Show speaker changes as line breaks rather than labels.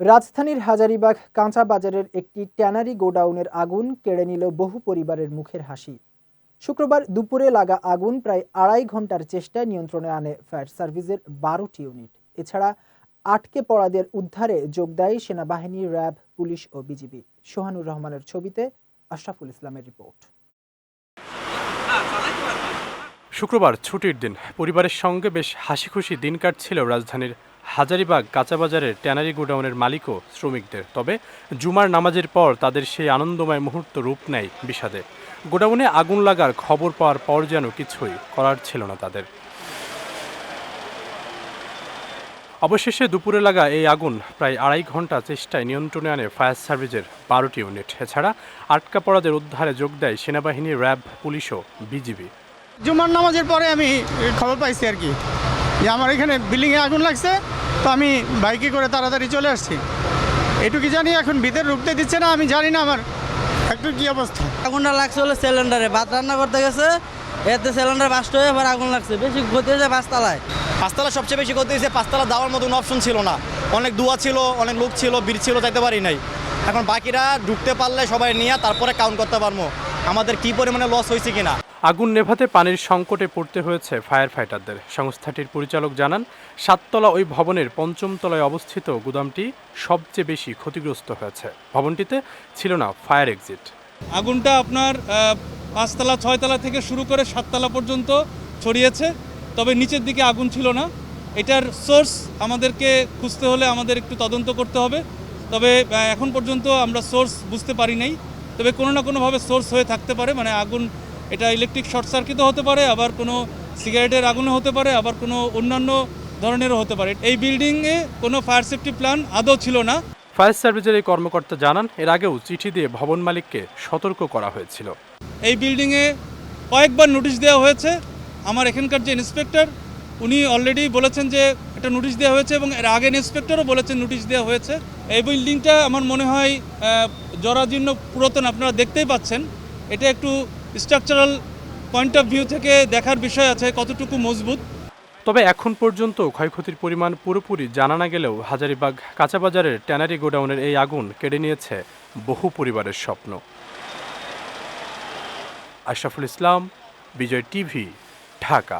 রাজধানীর হাজারিবাগ কাঁচা বাজারের একটি ট্যানারি গোডাউনের আগুন কেড়ে নিল বহু পরিবারের মুখের হাসি। শুক্রবার দুপুরে লাগা আগুন প্রায় আড়াই ঘণ্টার চেষ্টায় নিয়ন্ত্রণে আনে ফায়ার সার্ভিসের বারোটি ইউনিট। এছাড়া আটকে পড়াদের উদ্ধারে যোগ দেয় সেনাবাহিনী, র্যাব, পুলিশ ও বিজিবি। সোহানুর রহমানের ছবিতে আশরাফুল ইসলামের রিপোর্ট।
শুক্রবার ছুটির দিন, পরিবারের সঙ্গে বেশ হাসি খুশি দিন কাটছিল রাজধানীর হাজারিবাগ কাঁচাবাজারের ট্যানারি গোডাউনের মালিকও শ্রমিকদের। তবে জুমার নামাজের পর তাদের সেই আনন্দময় মুহূর্ত রূপ নেয় বিষাদে। গোডাউনে আগুন লাগার খবর পাওয়ার পর যেন কিছুই করার ছিল না তাদের। অবশেষে দুপুরে লাগা এই আগুন প্রায় আড়াই ঘণ্টা চেষ্টায় নিয়ন্ত্রণে আনে ফায়ার সার্ভিসের বারোটি ইউনিট। এছাড়া আটকা পড়াদের উদ্ধারে যোগ দেয় সেনাবাহিনী, র্যাব পুলিশ ও বিজিবি।
জুমার নামাজের পরে আমি খবর পাইছি আর কি যে আমার এখানে বিল্ডিংয়ে আগুন লাগছে তো আমি বাইকে করে তাড়াতাড়ি চলে আসছি। এটুকু জানি এখন ভিতরে ঢুকতে দিচ্ছে না আমি জানি না আমার একটু কি অবস্থা।
আগুনটা লাগছে হলো সিলিন্ডারে ভাত রান্না করতে গেছে এতে সিলিন্ডার বাস্ট হয়ে আবার আগুন লাগছে। বেশি ক্ষতি হয়েছে পাঁচতলায়।
পাঁচতলা সবচেয়ে বেশি করতে হয়েছে পাঁচতলা দেওয়ার মতো কোনো অপশন ছিল না। অনেক দুয়া ছিল অনেক লোক ছিল বীর ছিল যাইতে পারি নাই। এখন বাকিরা ঢুকতে পারলে সবাই নিয়ে তারপরে কাউন্ট করতে পারব। আমাদের কি পরিমাণে লস হয়েছে কিনা?
আগুন নেভাতে পানির সংকটে পড়তে হয়েছে ফায়ার ফাইটারদের সংস্থাটির পরিচালক জানান, সাততলা ওই ভবনের পঞ্চম তলায় অবস্থিত গুদামটি সবচেয়ে বেশি ক্ষতিগ্রস্ত হয়েছে। ভবনটিতে ছিল না ফায়ার এক্সিট
আগুনটা আপনার পাঁচতলা, ছয়তলা থেকে শুরু করে সাততলা পর্যন্ত ছড়িয়েছে, তবে নিচের দিকে আগুন ছিল না। এটার সোর্স আমাদেরকে খুঁজতে হলে আমাদের একটু তদন্ত করতে হবে। তবে এখন পর্যন্ত আমরা সোর্স বুঝতে পারি নাই। তবে কোনো না কোনোভাবে সোর্স হয়ে থাকতে পারে মানে আগুন এটা ইলেকট্রিক শর্ট সার্কিটও হতে পারে আবার কোনো সিগারেটের আগুনও হতে পারে আবার কোনো অন্যান্য ধরনেরও হতে পারে। এই বিল্ডিংয়ে কোনো ফায়ার সেফটি প্ল্যান আদৌ ছিল না।
ফায়ার সার্ভিসের এই কর্মকর্তা জানান এর আগেও চিঠি দিয়ে ভবন মালিককে সতর্ক করা হয়েছিল।
এই বিল্ডিংয়ে কয়েকবার নোটিশ দেওয়া হয়েছে। আমার এখানকার যে ইন্সপেক্টর উনি অলরেডি বলেছেন যে একটা নোটিশ দেওয়া হয়েছে এবং এর আগের ইন্সপেক্টরও বলেছেন নোটিশ দেওয়া হয়েছে। এই বিল্ডিংটা আমার মনে হয় জরাজীর্ণ পুরাতন আপনারা দেখতেই পাচ্ছেন। এটা একটু স্ট্রাকচারাল পয়েন্ট অফ ভিউ থেকে দেখার বিষয় আছে কতটুকু মজবুত।
তবে এখন পর্যন্ত ক্ষয়ক্ষতির পরিমাণ পুরোপুরি জানা না গেলেও হাজারিবাগ কাঁচাবাজারের ট্যানারি গোডাউনের এই আগুন কেড়ে নিয়েছে বহু পরিবারের স্বপ্ন। আশরাফুল ইসলাম, বিজয় টিভি, ঢাকা।